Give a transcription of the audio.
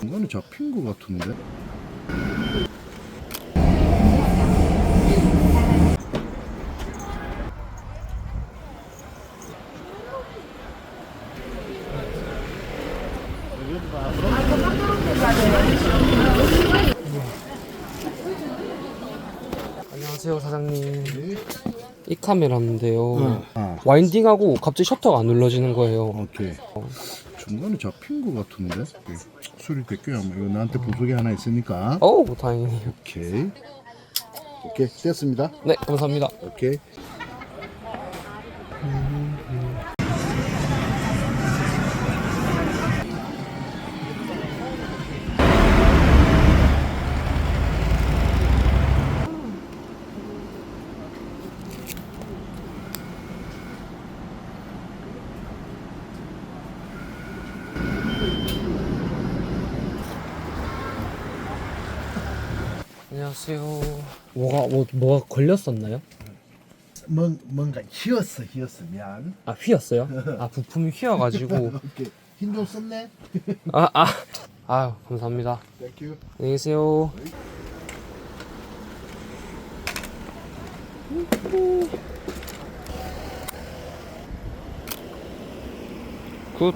중간에 잡힌 것 같은데? 안녕하세요 사장님 이 카메라인데요 아, 와인딩하고 갑자기 셔터가 안 눌러지는 거예요 오케이. 중간에 잡힌 것 같은데? 수리 될게요. 이거 나한테 보석이 하나 있으니까. 어우 다행이네요 오케이. 오케이. 됐습니다. 네 감사합니다 오케이. 안녕하세요 뭐가 뭐, 뭐가 걸렸었나요? 뭔, 뭔가 휘었어, 휘었어. 미안. 아 휘었어요? 아 부품이 휘어가지고 오케이. 힘좀 썼네. 아 아. 아유 감사합니다 땡큐. 안녕히 계세요 굿